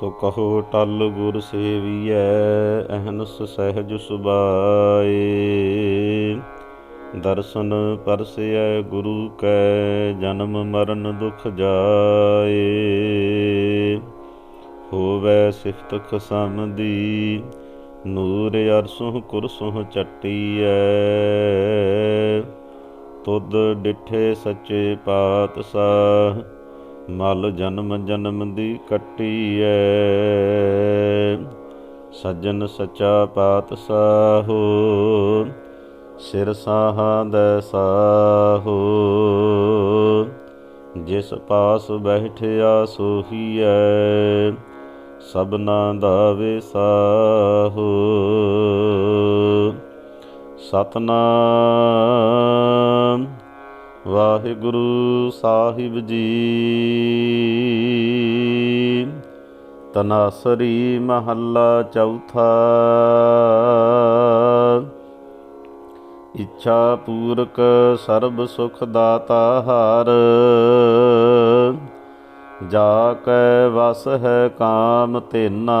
ਸੋ ਕਹੋ ਟਲ ਗੁਰ ਸੇਵੀਐ, ਅਹਨਸ ਸਹਿਜ ਸੁਬਾਏ ਦਰਸ਼ਨ ਪਰਸੈ ਗੁਰੂ ਕੈ, ਜਨਮ ਮਰਨ ਦੁਖ ਜਾਏ। ਹੋਵੇ ਸਿਫਤ ਖਸਮ ਦੀ, ਨੂਰ ਅਰਸੁ ਕੁਰਸੁ ਚੱਟੀਐ। ਤੁਧ ਡਿਠੇ ਸੱਚੇ ਪਾਤਸ਼ਾਹ ਮਲ ਜਨਮ ਜਨਮ ਦੀ ਕੱਟੀ ਕੱਟੀਐ। ਸੱਜਣ ਸੱਚਾ ਪਾਤਸ਼ਾਹੋ, ਸਿਰ ਸਾਹਾਂ ਦੈ ਸਾਹੋ। ਜਿਸ ਪਾਸ ਬੈਠਿਆ ਸੋਹੀਐ, ਸਭਨਾ ਦਾ ਵਿਸਾਹੋ। ਸਤਨਾਮ ਵਾਹਿਗੁਰੂ ਸਾਹਿਬ ਜੀ। ਤਨਾਸਰੀ ਮਹੱਲਾ ਚੌਥਾ। ਇੱਛਾ ਪੂਰਕ ਸਰਬ ਸੁਖ ਦਾਤਾ ਹਰ। ਜਾ ਕੈ ਵਸ ਹੈ ਕਾਮ ਤੇਨਾ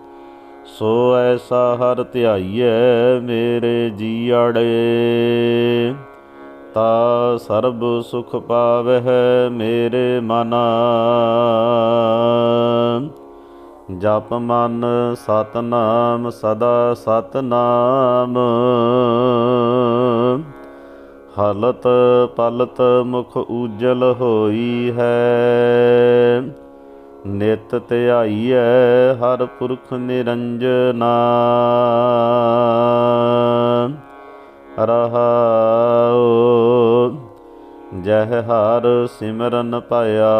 ਸੋ ਐਸਾ ਹਰ ਧਿਆਈਐ ਮੇਰੇ ਜੀਅੜੇ ਤਾ ਸਰਬ ਸੁਖ ਪਾਵਹਿ ਮੇਰੇ ਮਨ। ਜਪ ਮਨ ਸਤਨਾਮ ਸਦਾ ਸਤਨਾਮ। ਹਲਤ ਪਲਤ ਮੁਖ ਉਜਲ ਹੋਈ ਹੈ। ਨਿਤ ਧਿਆਈਐ, ਹਰ ਪੁਰਖ ਨਿਰੰਜਨਾ ਰਹਾਉ, ਜਹ ਹਰ ਸਿਮਰਨ ਪਾਇਆ,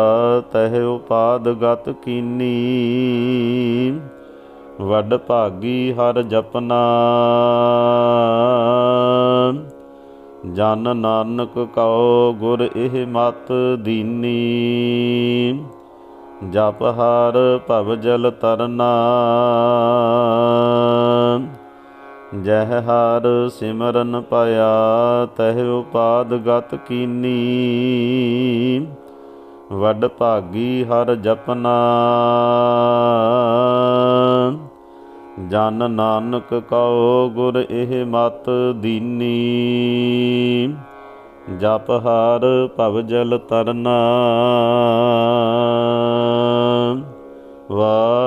ਤਹਿ ਉਪਾਦ ਗਤ ਕੀਨੀ। ਵੱਡ ਭਾਗੀ ਹਰ ਜਪਨਾ। ਜਨ ਨਾਨਕ ਕਉ ਗੁਰ ਇਹ ਮਤ ਦੀਨੀ। ਜਪ ਹਰ ਭਵ ਜਲ ਤਰਨਾ। ਜਹ ਹਰ ਸਿਮਰਨ ਪਾਇਆ, ਤਹਿ ਉਪਾਦ ਗਤ ਕੀਨੀ। ਵੱਡ ਭਾਗੀ ਹਰ ਜਪਨਾ। ਜਨ ਨਾਨਕ ਕਉ ਗੁਰ ਇਹ ਮਤ ਦੀਨੀ। ਜਪ ਹਰ ਭਵ ਜਲ ਤਰਨਾ।